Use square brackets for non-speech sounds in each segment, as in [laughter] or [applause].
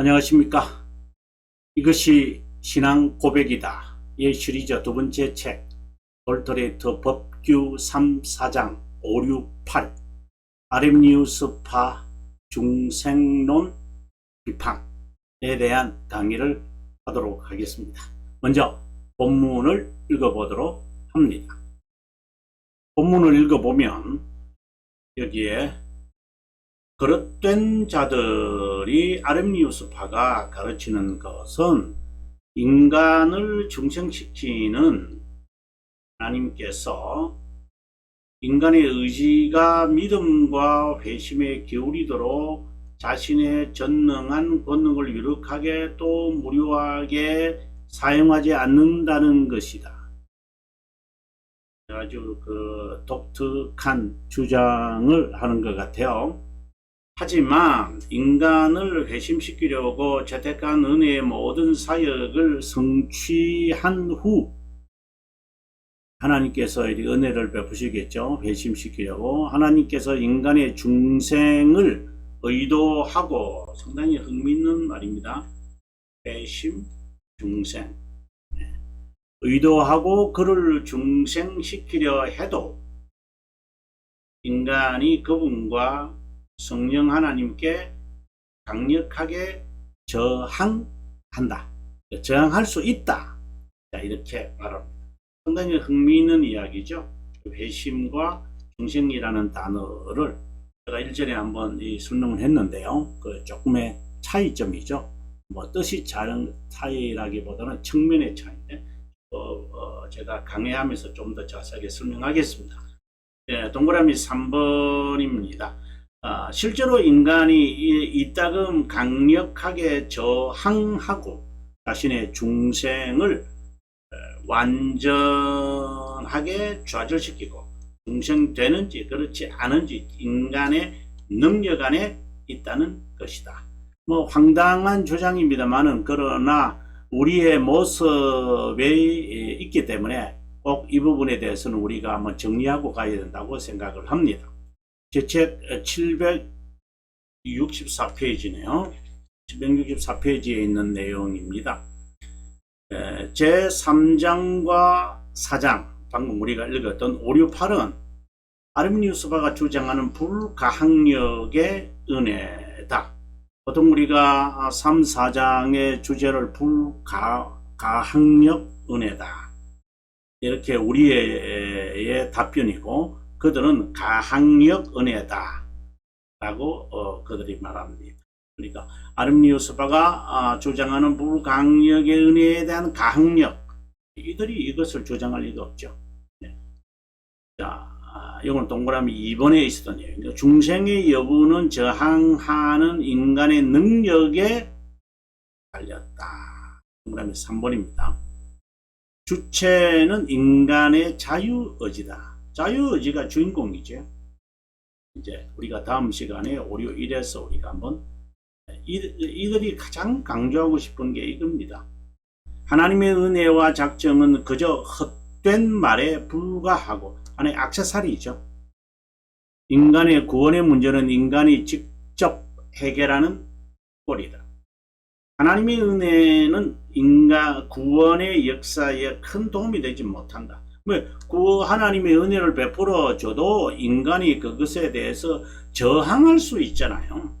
안녕하십니까. 이것이 신앙 고백이다. 이 시리즈 두 번째 책, 볼터레이터 법규 3, 4장 5, 6, 8, 아렘니우스파 중생론 비판에 대한 강의를 하도록 하겠습니다. 먼저 본문을 읽어보도록 합니다. 본문을 읽어보면 여기에 그릇된 자들 이 아렘니우스파가 가르치는 것은 인간을 중생시키는 하나님께서 인간의 의지가 믿음과 회심에 기울이도록 자신의 전능한 권능을 유력하게 또 무료하게 사용하지 않는다는 것이다. 아주 그 독특한 주장을 하는 것 같아요. 하지만 인간을 회심시키려고 채택한 은혜의 모든 사역을 성취한 후 하나님께서 이 은혜를 베푸시겠죠. 회심시키려고 하나님께서 인간의 중생을 의도하고 상당히 흥미있는 말입니다. 회심, 중생. 네. 의도하고 그를 중생시키려 해도 인간이 그분과 성령 하나님께 강력하게 저항한다. 저항할 수 있다. 자, 이렇게 말합니다. 상당히 흥미있는 이야기죠. 회심과 중생이라는 단어를 제가 일전에 한번 이 설명을 했는데요. 그 조금의 차이점이죠. 뭐 뜻이 다른 차이라기보다는 측면의 차이인데, 어, 어, 제가 강의하면서 좀 더 자세하게 설명하겠습니다. 예, 동그라미 3번입니다. 아, 실제로 인간이 이, 이따금 강력하게 저항하고 자신의 중생을 에, 완전하게 좌절시키고 중생되는지 그렇지 않은지 인간의 능력 안에 있다는 것이다. 뭐 황당한 주장입니다만은 그러나 우리의 모습에 있기 때문에 꼭 이 부분에 대해서는 우리가 한번 정리하고 가야 된다고 생각을 합니다. 제책 764페이지네요. 764페이지에 있는 내용입니다. 제 3장과 4장, 방금 우리가 읽었던 5, 6, 8은 아르미니우스바가 주장하는 불가항력의 은혜다. 보통 우리가 3, 4장의 주제를 불가항력 은혜다. 이렇게 우리의 답변이고 그들은 가항력 은혜다 라고 어, 그들이 말합니다. 그러니까 아름니우스바가 아, 주장하는 불가항력의 은혜에 대한 가항력 이들이 이것을 주장할 리가 없죠. 네. 자, 아, 이건 동그라미 2번에 있었던 내용이죠. 중생의 여부는 저항하는 인간의 능력에 달렸다. 동그라미 3번입니다. 주체는 인간의 자유의지다. 자유의지가 주인공이죠. 이제 우리가 다음 시간에 오류 1에서 우리가 한번 이, 이들이 가장 강조하고 싶은 게 이겁니다. 하나님의 은혜와 작정은 그저 헛된 말에 불과하고 하나의 악세사리이죠. 인간의 구원의 문제는 인간이 직접 해결하는 꼴이다. 하나님의 은혜는 인간 구원의 역사에 큰 도움이 되지 못한다. 그 하나님의 은혜를 베풀어 줘도 인간이 그것에 대해서 저항할 수 있잖아요.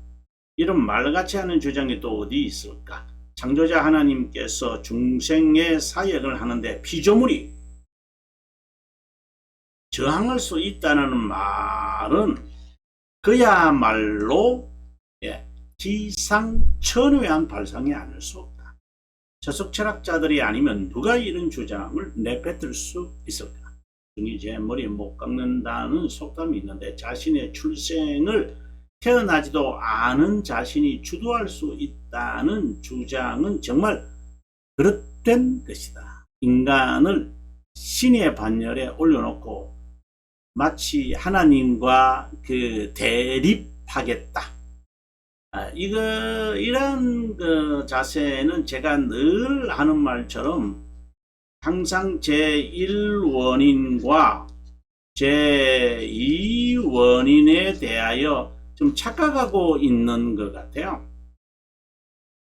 이런 말같이 하는 주장이 또 어디 있을까? 창조자 하나님께서 중생의 사역을 하는데 피조물이 저항할 수 있다는 말은 그야말로 예, 기상천외한 발상이 아닐 수 없다. 저속 철학자들이 아니면 누가 이런 주장을 내뱉을 수 있을까? 등이 제 머리에 못 깎는다는 속담이 있는데 자신의 출생을 태어나지도 않은 자신이 주도할 수 있다는 주장은 정말 그릇된 것이다. 인간을 신의 반열에 올려놓고 마치 하나님과 그 대립하겠다. 아, 이거 이런 그 자세는 제가 늘 하는 말처럼 항상 제 1원인과 제 2원인에 대하여 좀 착각하고 있는 것 같아요.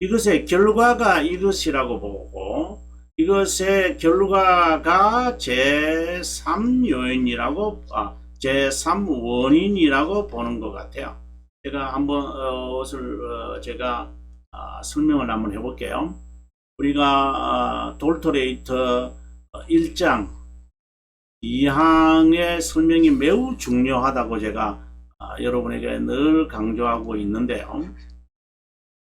이것의 결과가 이것이라고 보고 이것의 결과가 제3 요인이라고 아, 제3 원인이라고 보는 것 같아요. 제가 한번 어, 것을 어, 제가 아, 설명을 한번 해볼게요. 우리가 아, 돌토레이터 1장 2항의 설명이 매우 중요하다고 제가 아, 여러분에게 늘 강조하고 있는데요.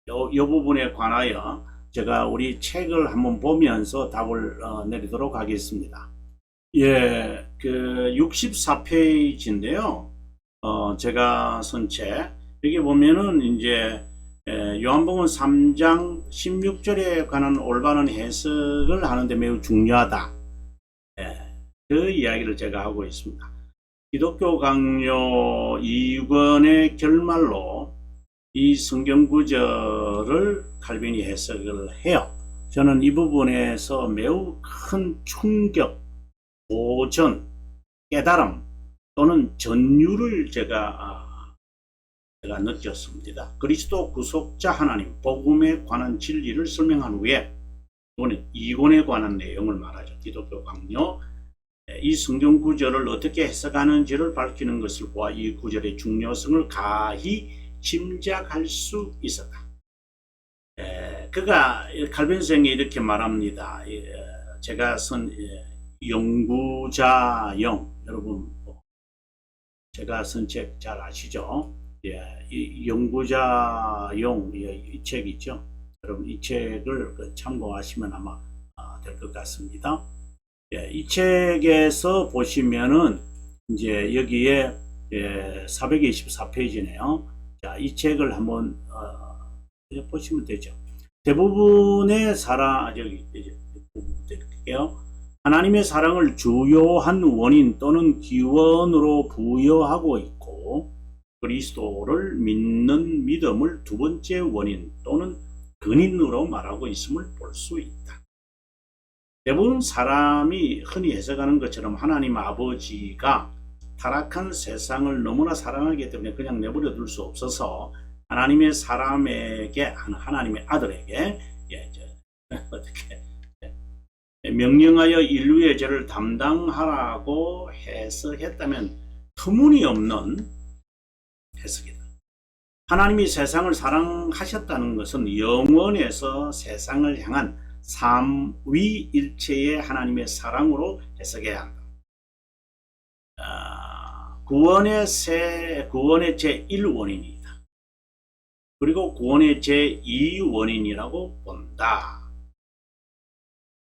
요, 요 부분에 관하여 제가 우리 책을 한번 보면서 답을 어, 내리도록 하겠습니다. 예, 그 64페이지인데요. 어, 제가 쓴 책. 여기 보면은 이제 에, 요한복음 3장 16절에 관한 올바른 해석을 하는데 매우 중요하다. 예, 그 이야기를 제가 하고 있습니다. 기독교 강요 2권의 결말로 이 성경 구절을 칼빈이 해석을 해요. 저는 이 부분에서 매우 큰 충격, 도전, 깨달음 또는 전율을 제가 아, 제가 느꼈습니다. 그리스도 구속자 하나님 복음에 관한 진리를 설명한 후에 이번에 이권에 관한 내용을 말하죠. 기독교 강요 이 성경 구절을 어떻게 해석하는지를 밝히는 것을 보아 이 구절의 중요성을 가히 짐작할 수 있었다. 에, 그가 칼빈생이 이렇게 말합니다. 예, 제가 쓴 예, 연구자용 여러분 뭐, 제가 쓴 책 잘 아시죠? 예, 이 연구자용 예, 이 책 있죠? 여러분 이 책을 그 참고하시면 아마 아, 될것 같습니다. 예, 이 책에서 보시면은 이제 여기에 예, 424페이지네요. 자, 이 책을 한번 어, 보시면 되죠. 대부분의 사랑 아, 저기 드릴게요. 하나님의 사랑을 주요한 원인 또는 기원으로 부여하고 있고 그리스도를 믿는 믿음을 두 번째 원인 또는 근인으로 말하고 있음을 볼 수 있다. 대부분 사람이 흔히 해석하는 것처럼 하나님 아버지가 타락한 세상을 너무나 사랑하기 때문에 그냥 내버려 둘 수 없어서 하나님의 사람에게 하나님의 아들에게 예, 저, [laughs] 어떻게 예, 명령하여 인류의 죄를 담당하라고 해석했다면 터무니없는 해석이다. 하나님이 세상을 사랑하셨다는 것은 영원에서 세상을 향한 삼위일체의 하나님의 사랑으로 해석해야 한다. 아, 구원의 세, 구원의 제1원인이다. 그리고 구원의 제2원인이라고 본다.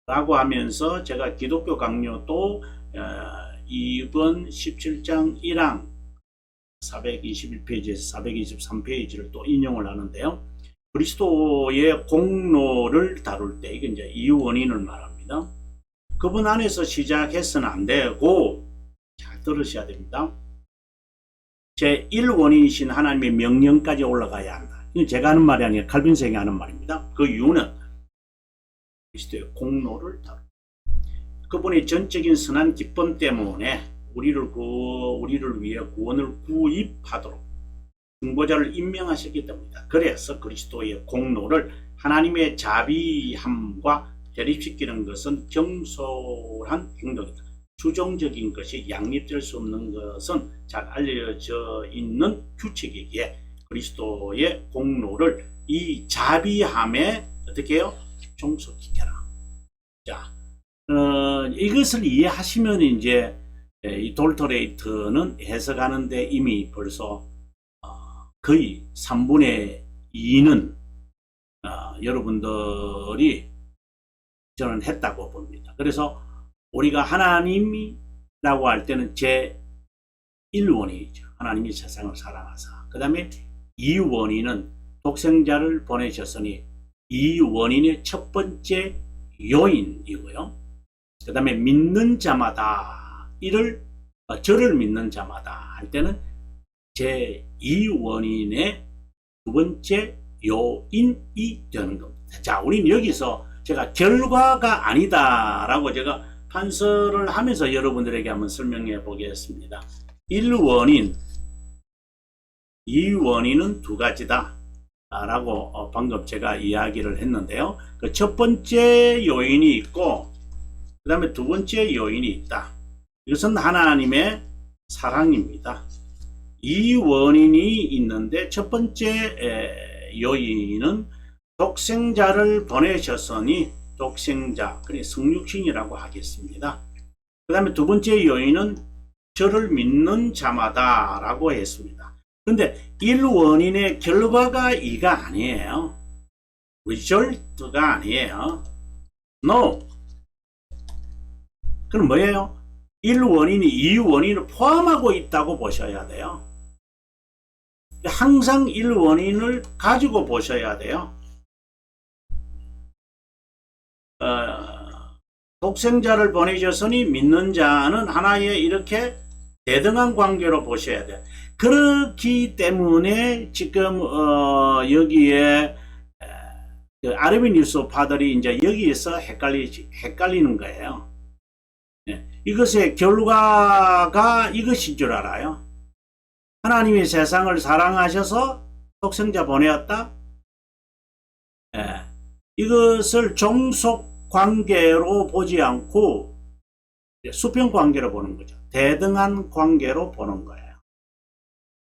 라고 하면서 제가 기독교 강요도 어, 2번 17장 1항 421페이지에서 423페이지를 또 인용을 하는데요. 그리스도의 공로를 다룰 때 이게 이제 이 원인을 말합니다. 그분 안에서 시작해서는 안 되고 잘 들으셔야 됩니다. 제 1원인이신 하나님의 명령까지 올라가야 한다. 이건 제가 하는 말이 아니라 칼빈생이 하는 말입니다. 그 이유는 그리스도의 공로를 다루. 그분의 전적인 선한 기쁨 때문에 우리를 구 우리를 위해 구원을 구입하도록 중보자를 임명하셨기 때문이다. 그래서 그리스도의 공로를 하나님의 자비함과 대립시키는 것은 경솔한 행동이다. 추종적인 것이 양립될 수 없는 것은 잘 알려져 있는 규칙이기에 그리스도의 공로를 이 자비함에 어떻게 해요? 종속시켜라. 자, 어, 이것을 이해하시면 이제 이 돌토레이트는 해석하는데 이미 벌써 거의 3분의 2는 어, 여러분들이 저는 했다고 봅니다. 그래서 우리가 하나님이라고 할 때는 제 1원이죠. 하나님이 세상을 사랑하사. 그 다음에 2원인은 독생자를 보내셨으니 이 원인의 첫 번째 요인이고요. 그 다음에 믿는 자마다 이를 어, 저를 믿는 자마다 할 때는 제 2원인의 두 번째 요인이 되는 겁니다. 자, 우리는 여기서 제가 결과가 아니다라고 제가 판서를 하면서 여러분들에게 한번 설명해 보겠습니다. 1원인, 2원인은 두 가지다. 라고 어, 방금 제가 이야기를 했는데요. 그 첫 번째 요인이 있고 그 다음에 두 번째 요인이 있다. 이것은 하나님의 사랑입니다. 이 원인이 있는데 첫 번째 에, 요인은 독생자를 보내셨으니 독생자, 그래 성육신이라고 하겠습니다. 그 다음에 두 번째 요인은 저를 믿는 자마다 라고 했습니다. 근데 1원인의 결과가 2가 아니에요. result가 아니에요. no. 그럼 뭐예요? 1원인이 2원인을 포함하고 있다고 보셔야 돼요. 항상 1원인을 가지고 보셔야 돼요. 어, 독생자를 보내셨으니 믿는 자는 하나의 이렇게 대등한 관계로 보셔야 돼요. 그렇기 때문에 지금 어, 여기에 에, 그 아르비 뉴스 파들이 이제 여기에서 헷갈리 헷갈리는 거예요. 예, 이것의 결과가 이것인 줄 알아요. 하나님이 세상을 사랑하셔서 독생자 보내었다. 예, 이것을 종속 관계로 보지 않고 수평 관계로 보는 거죠. 대등한 관계로 보는 거예요.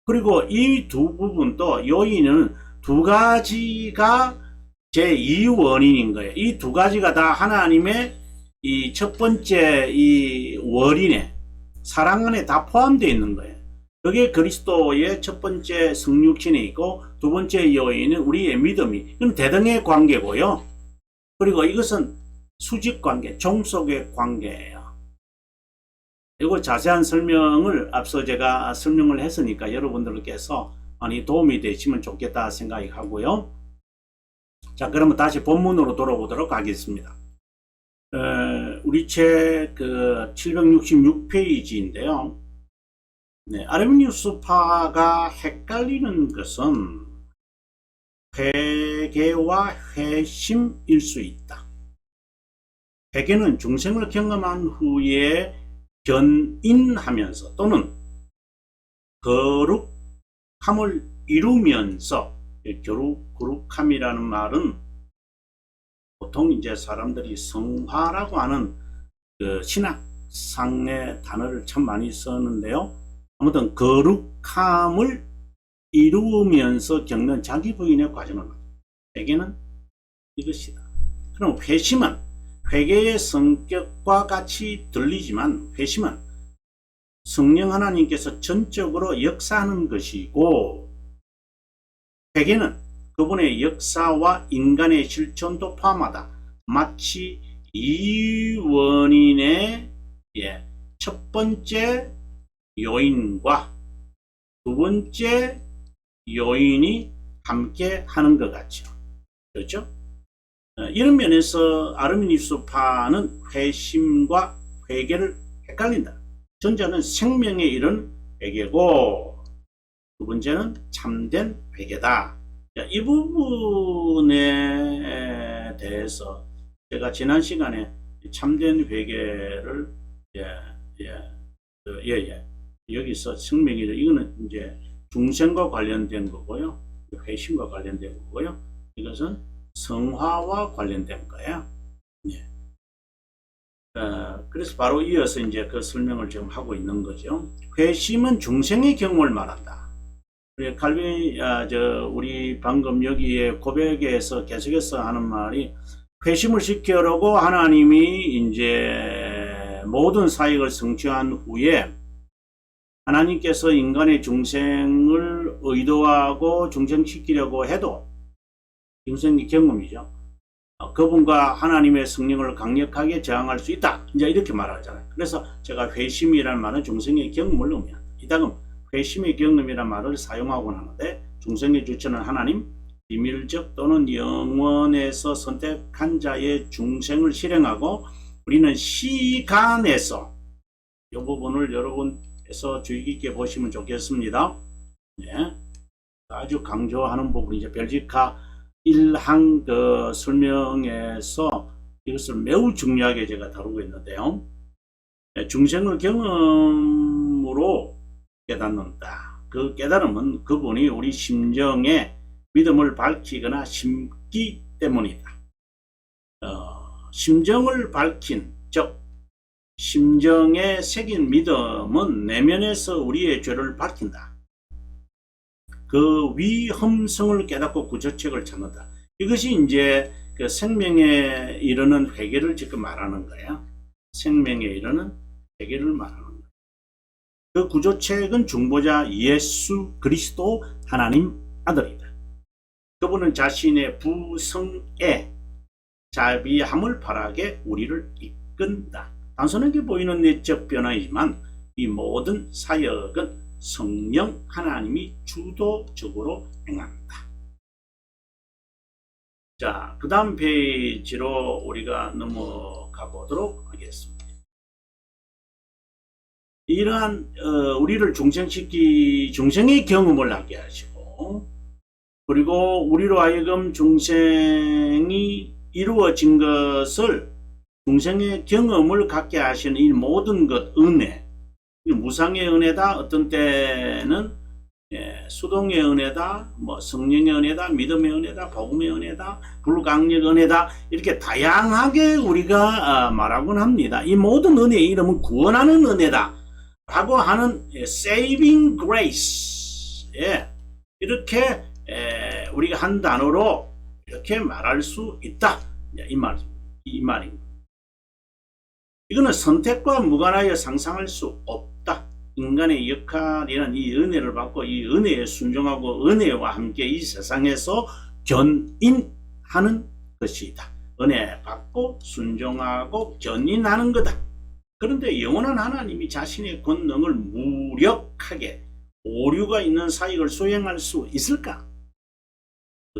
그리고 이 두 부분도 요인은 두 가지가 제 2 원인인 거예요. 이 두 가지가 다 하나님의 이 첫 번째 이 원인에 사랑 안에 다 포함되어 있는 거예요. 그게 그리스도의 첫 번째 성육신에 있고 두 번째 요인은 우리의 믿음이 이건 대등의 관계고요. 그리고 이것은 수직 관계, 종속의 관계예요. 이거 자세한 설명을 앞서 제가 설명을 했으니까 여러분들께서 많이 도움이 되시면 좋겠다 생각이 하고요. 자, 그러면 다시 본문으로 돌아오도록 하겠습니다. 어, 우리 책 그 766페이지인데요. 네, 아르미니우스파가 헷갈리는 것은 회개와 회심일 수 있다. 회개는 중생을 경험한 후에 견인하면서 또는 거룩함을 이루면서 교룩, 거룩함이라는 말은 보통 이제 사람들이 성화라고 하는 그 신학상의 단어를 참 많이 썼는데요. 아무튼 거룩함을 이루면서 겪는 자기 부인의 과정을 회개는 이것이다. 그럼 회심은 회개의 성격과 같이 들리지만 회심은 성령 하나님께서 전적으로 역사하는 것이고 회개는 그분의 역사와 인간의 실천도 포함하다. 마치 이 원인의 예, 첫 번째 요인과 두 번째 요인이 함께 하는 것 같죠. 그렇죠? 어, 이런 면에서 아르미니스파는 회심과 회개를 헷갈린다. 전자는 생명에 이른 회개고 두 번째는 참된 회개다. 이 부분에 대해서 제가 지난 시간에 참된 회개를 예, 예, 그, 예, 예. 여기서 생명이 이거는 이제 중생과 관련된 거고요. 회심과 관련된 거고요. 이것은 성화와 관련된 거예요. 예. 어, 그래서 바로 이어서 이제 그 설명을 지금 하고 있는 거죠. 회심은 중생의 경험을 말한다. 우리 칼빈, 아, 저, 우리 방금 여기에 고백에서 계속해서 하는 말이 회심을 시켜라고 하나님이 이제 모든 사역을 성취한 후에 하나님께서 인간의 중생을 의도하고 중생시키려고 해도 중생의 경험이죠. 어, 그분과 하나님의 성령을 강력하게 저항할 수 있다. 이제 이렇게 말하잖아요. 그래서 제가 회심이라는 말은 중생의 경험을 의미한다. 이따금 회심의 경험이라는 말을 사용하곤 하는데 중생의 주체는 하나님, 비밀적 또는 영원에서 선택한 자의 중생을 실행하고 우리는 시간에서 이 부분을 여러분에서 주의 깊게 보시면 좋겠습니다. 네. 아주 강조하는 부분이죠. 벨지카 1항 그 설명에서 이것을 매우 중요하게 제가 다루고 있는데요. 네, 중생을 경험으로 깨닫는다. 그 깨달음은 그분이 우리 심정에 믿음을 밝히거나 심기 때문이다. 어, 심정을 밝힌 즉 심정에 새긴 믿음은 내면에서 우리의 죄를 밝힌다. 그 위험성을 깨닫고 구조책을 찾는다. 이것이 이제 그 생명에 이르는 회개를 지금 말하는 거야. 생명에 이르는 회개를 말하는 거야. 그 구조책은 중보자 예수 그리스도 하나님 아들이다. 그분은 자신의 부성에 자비함을 바라게 우리를 이끈다. 단순하게 보이는 내적 변화이지만 이 모든 사역은 성령 하나님이 주도적으로 행한다. 자, 그 다음 페이지로 우리가 넘어가 보도록 하겠습니다. 이러한 어, 우리를 중생시키 중생의 경험을 하게 하시고 그리고 우리로 하여금 중생이 이루어진 것을 중생의 경험을 갖게 하시는 이 모든 것 은혜 이 무상의 은혜다 어떤 때는 예, 수동의 은혜다 뭐 성령의 은혜다 믿음의 은혜다 복음의 은혜다 불강력 은혜다 이렇게 다양하게 우리가 아, 말하곤 합니다. 이 모든 은혜의 이름은 구원하는 은혜다 라고 하는 예, saving grace 예, 이렇게 에, 우리가 한 단어로 이렇게 말할 수 있다 예, 이 말, 이 말입니다 이거는 선택과 무관하여 상상할 수 없다. 인간의 역할이란 이 은혜를 받고 이 은혜에 순종하고 은혜와 함께 이 세상에서 견인하는 것이다. 은혜 받고 순종하고 견인하는 거다. 그런데 영원한 하나님이 자신의 권능을 무력하게 오류가 있는 사역을 수행할 수 있을까?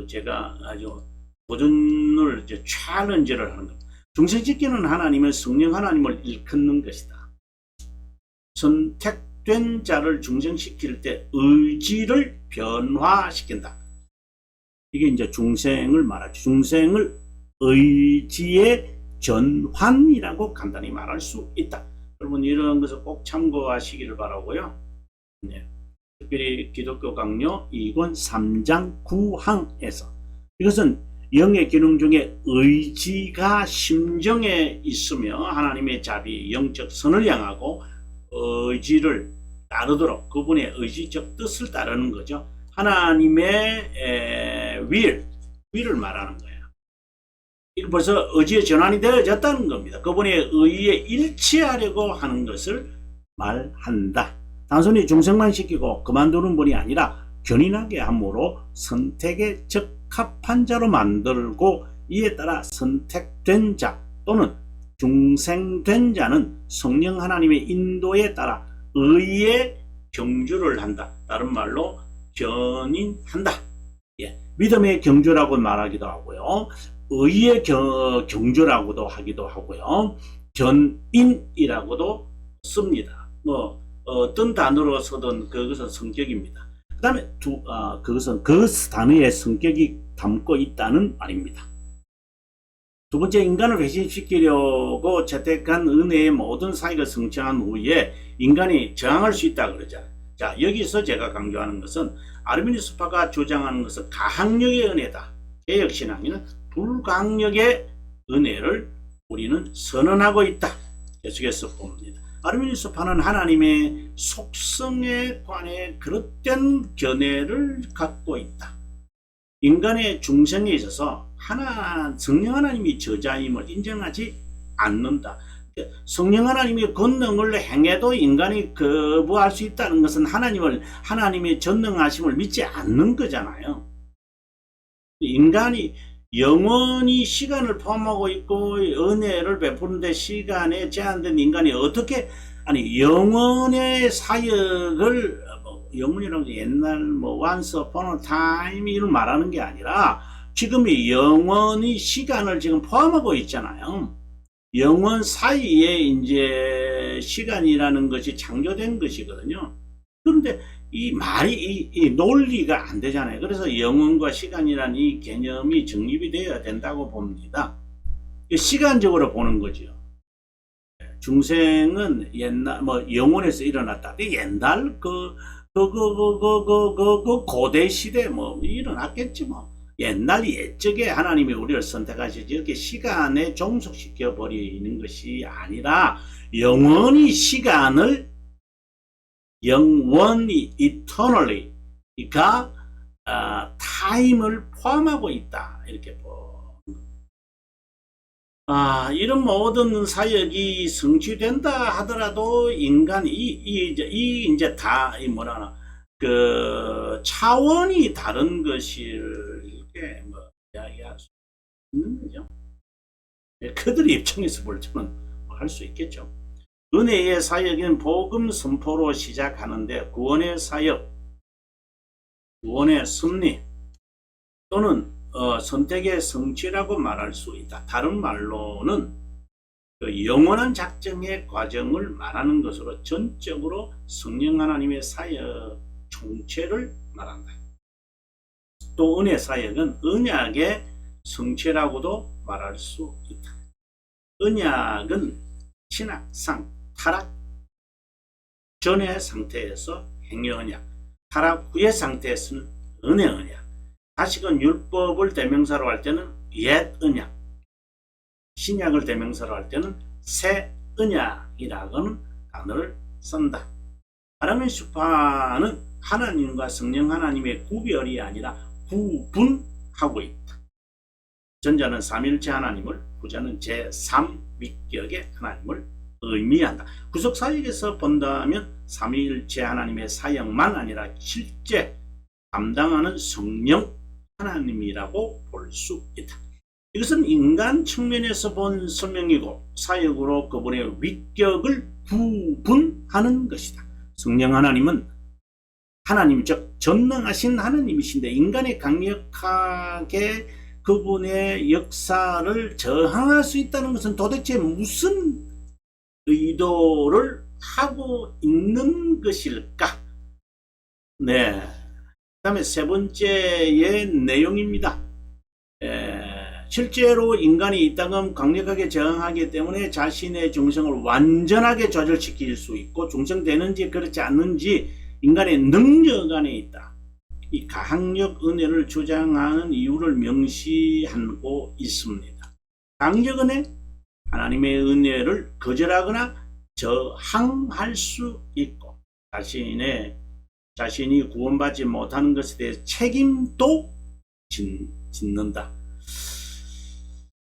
제가 아주 도전을 이제 챌린지를 하는 겁니다. 중생짓기는 하나님의 성령 하나님을 일컫는 것이다. 선택된 자를 중생시킬 때 의지를 변화시킨다. 이게 이제 중생을 말하죠. 중생을 의지의 전환이라고 간단히 말할 수 있다. 여러분 이런 것을 꼭 참고하시기를 바라고요. 네. 특별히 기독교 강요 2권 3장 9항에서 이것은 영의 기능 중에 의지가 심정에 있으며 하나님의 자비, 영적 선을 향하고 의지를 따르도록 그분의 의지적 뜻을 따르는 거죠. 하나님의 에, will, will을 말하는 거예요. 이거 벌써 의지의 전환이 되어졌다는 겁니다. 그분의 의에 일치하려고 하는 것을 말한다. 단순히 중생만 시키고 그만두는 분이 아니라 견인하게 함으로 선택에 적합한 자로 만들고 이에 따라 선택된 자 또는 중생된 자는 성령 하나님의 인도에 따라 의의 경주를 한다. 다른 말로 견인한다. 예, 믿음의 경주라고 말하기도 하고요. 의의 경, 경주라고도 하기도 하고요. 견인이라고도 씁니다. 뭐 어떤 단어로 써든 그것은 성격입니다. 그 다음에 두, 아, 그것은 그 단어의 성격이 담고 있다는 말입니다. 두 번째 인간을 회신시키려고 채택한 은혜의 모든 사역을 성취한 후에 인간이 저항할 수 있다 그러잖아요. 자 여기서 제가 강조하는 것은 아르미니스파가 주장하는 것은 가학력의 은혜다. 개혁신앙에는 불강력의 은혜를 우리는 선언하고 있다. 계속해서 봅니다. 아르미니스파는 하나님의 속성에 관해 그릇된 견해를 갖고 있다. 인간의 중생에 있어서 하나 성령 하나님이 저자임을 인정하지 않는다. 성령 하나님의 권능을 행해도 인간이 거부할 수 있다는 것은 하나님을 하나님의 전능하심을 믿지 않는 거잖아요. 인간이 영원히 시간을 포함하고 있고 은혜를 베푸는데 시간에 제한된 인간이 어떻게 아니 영원의 사역을 뭐 영원이라고 옛날 뭐 once upon a time 이를 말하는 게 아니라 지금이 영원히 시간을 지금 포함하고 있잖아요. 영원 사이에 이제 시간이라는 것이 창조된 것이거든요. 그런데 이 말이 이, 이 논리가 안 되잖아요. 그래서 영혼과 시간이라는 이 개념이 정립이 되어야 된다고 봅니다. 시간적으로 보는 거죠. 중생은 옛날 뭐 영혼에서 일어났다. 옛날 그 그, 그, 그, 그, 그, 그, 그 고대 시대 뭐 일어났겠지 뭐. 옛날 옛적에 하나님이 우리를 선택하시지 이렇게 시간에 종속시켜 버리는 것이 아니라 영원히 시간을 영원히 eternally가 아, 타임을 포함하고 있다 이렇게 보. 아 이런 모든 사역이 성취된다 하더라도 인간 이이 이제 이 이제 다 이 뭐라나 그 차원이 다른 것을 이렇게 뭐 이야기할 수 있는 거죠. 예, 그들의 입장에서 볼 때는 뭐 할수 있겠죠. 은혜의 사역은 복음 선포로 시작하는데 구원의 사역, 구원의 승리 또는 어, 선택의 성취라고 말할 수 있다. 다른 말로는 그 영원한 작정의 과정을 말하는 것으로 전적으로 성령 하나님의 사역 총체를 말한다. 또 은혜 사역은 언약의 성체라고도 말할 수 있다. 언약은 신학상 타락 전의 상태에서 행위 언약, 타락 후의 상태에서는 은혜 언약. 다시금 율법을 대명사로 할 때는 옛 언약, 신약을 대명사로 할 때는 새 언약이라고는 단어를 쓴다. 아라멘 수파는 하나님과 성령 하나님의 구별이 아니라 구분하고 있다. 전자는 삼일체 하나님을, 후자는 제3위격의 하나님을 의미한다. 구속 사역에서 본다면 삼위일체 하나님의 사역만 아니라 실제 담당하는 성령 하나님이라고 볼 수 있다. 이것은 인간 측면에서 본 설명이고 사역으로 그분의 위격을 구분하는 것이다. 성령 하나님은 하나님 즉 전능하신 하나님이신데 인간이 강력하게 그분의 역사를 저항할 수 있다는 것은 도대체 무슨 의도를 하고 있는 것일까? 네. 그 다음에 세 번째의 내용입니다. 에, 실제로 인간이 이 땅은 강력하게 저항하기 때문에 자신의 중성을 완전하게 조절시킬 수 있고 중성되는지 그렇지 않는지 인간의 능력 안에 있다. 이 가학력 은혜를 주장하는 이유를 명시하고 있습니다. 강력 은혜, 하나님의 은혜를 거절하거나 저항할 수 있고 자신의 자신이 구원받지 못하는 것에 대해 책임도 짓, 짓는다.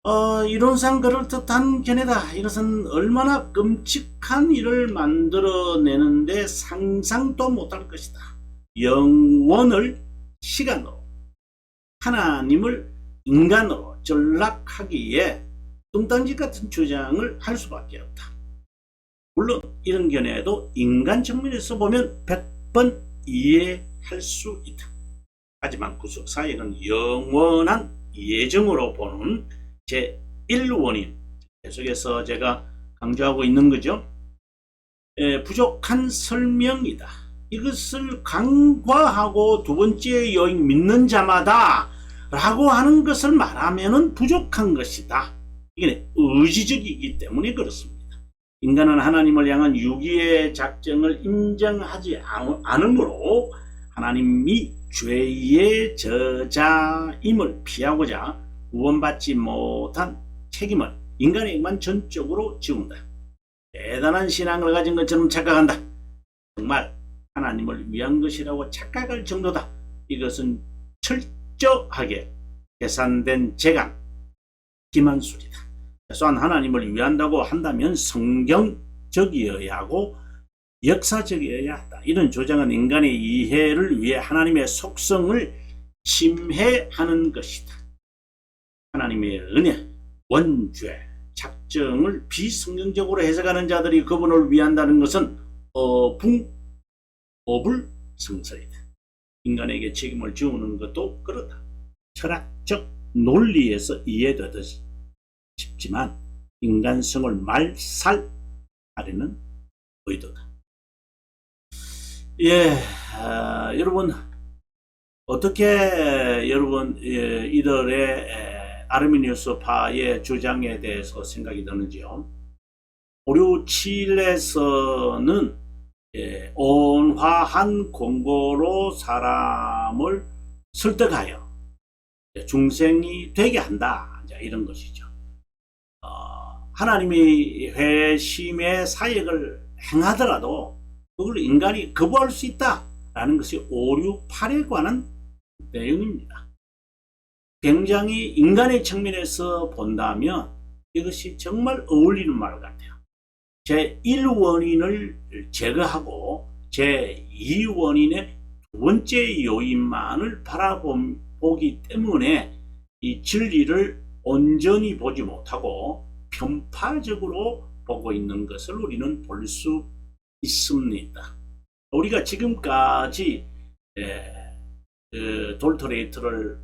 어, 이론상 그럴 듯한 견해다. 이것은 얼마나 끔찍한 일을 만들어내는데 상상도 못할 것이다. 영원을 시간으로, 하나님을 인간으로 전락하기에 뚱딴지 같은 주장을 할 수밖에 없다. 물론 이런 견해도 인간 측면에서 보면 100번 이해할 수 있다. 하지만 구속 사역은 영원한 예정으로 보는 제1원인 계속해서 제가 강조하고 있는 거죠. 에, 부족한 설명이다. 이것을 간과하고 두 번째 요인 믿는 자마다 라고 하는 것을 말하면 부족한 것이다. 이게 의지적이기 때문에 그렇습니다. 인간은 하나님을 향한 유기의 작정을 인정하지 않으므로 하나님이 죄의 저자임을 피하고자 구원받지 못한 책임을 인간에게만 전적으로 지운다. 대단한 신앙을 가진 것처럼 착각한다. 정말 하나님을 위한 것이라고 착각할 정도다. 이것은 철저하게 계산된 재간, 기만술이다. 최소한 하나님을 위한다고 한다면 성경적이어야 하고 역사적이어야 한다. 이런 주장은 인간의 이해를 위해 하나님의 속성을 침해하는 것이다. 하나님의 은혜, 원죄, 작정을 비성경적으로 해석하는 자들이 그분을 위한다는 것은 어붕, 어불성설이다. 인간에게 책임을 지우는 것도 그렇다. 철학적 논리에서 이해되듯이 싶지만 인간성을 말살하려는 의도다. 예, 아, 여러분 어떻게 여러분 예, 이들의 아르미니우스파의 주장에 대해서 생각이 드는지요? 567에서는 예, 온화한 공고로 사람을 설득하여 중생이 되게 한다. 이런 것이죠. 어, 하나님이 회심의 사역을 행하더라도 그걸 인간이 거부할 수 있다라는 것이 오류 8에 관한 내용입니다. 굉장히 인간의 측면에서 본다면 이것이 정말 어울리는 말 같아요. 제 1원인을 제거하고 제 2원인의 두 번째 요인만을 바라보기 때문에 이 진리를 온전히 보지 못하고 편파적으로 보고 있는 것을 우리는 볼 수 있습니다. 우리가 지금까지 에, 그 돌토레이트를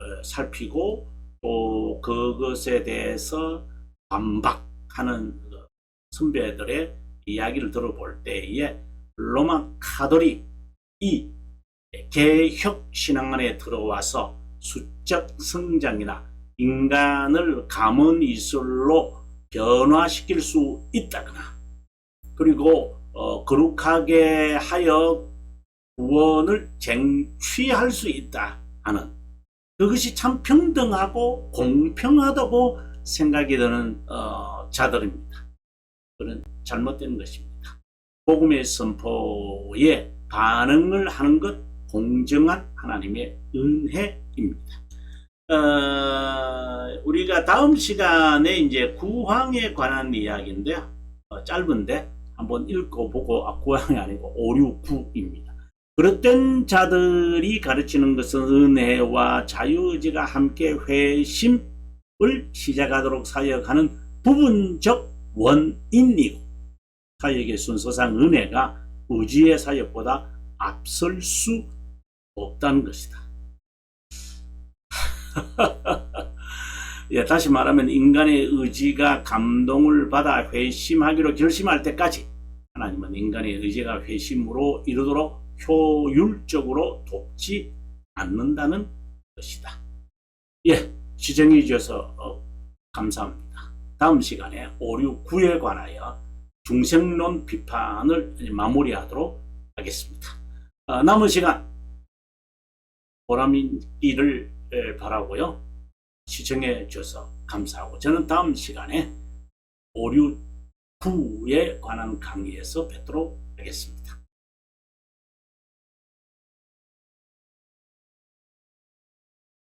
어, 살피고 또 그것에 대해서 반박하는 그 선배들의 이야기를 들어볼 때에 로마 카톨릭 이 개혁 신앙 안에 들어와서 수적 성장이나 인간을 감언 이술로 변화시킬 수 있다거나 그리고 어, 거룩하게 하여 구원을 쟁취할 수 있다 하는 그것이 참 평등하고 공평하다고 생각이 드는 어, 자들입니다. 그는 잘못된 것입니다. 복음의 선포에 반응을 하는 것 공정한 하나님의 은혜입니다. 어, 우리가 다음 시간에 이제 구황에 관한 이야기인데요. 어, 짧은데 한번 읽어보고 아, 구황이 아니고 5, 6, 9입니다. 그릇된 자들이 가르치는 것은 은혜와 자유의지가 함께 회심을 시작하도록 사역하는 부분적 원인이고 사역의 순서상 은혜가 의지의 사역보다 앞설 수 없다는 것이다. [laughs] 예, 다시 말하면 인간의 의지가 감동을 받아 회심하기로 결심할 때까지 하나님은 인간의 의지가 회심으로 이르도록 효율적으로 돕지 않는다는 것이다. 예, 시청해 주셔서 어, 감사합니다. 다음 시간에 5, 6, 9에 관하여 중생론 비판을 마무리하도록 하겠습니다. 어, 남은 시간 보람이기를 에, 바라고요. 시청해 주셔서 감사하고 저는 다음 시간에 5, 6, 9에 관한 강의에서 뵙도록 하겠습니다.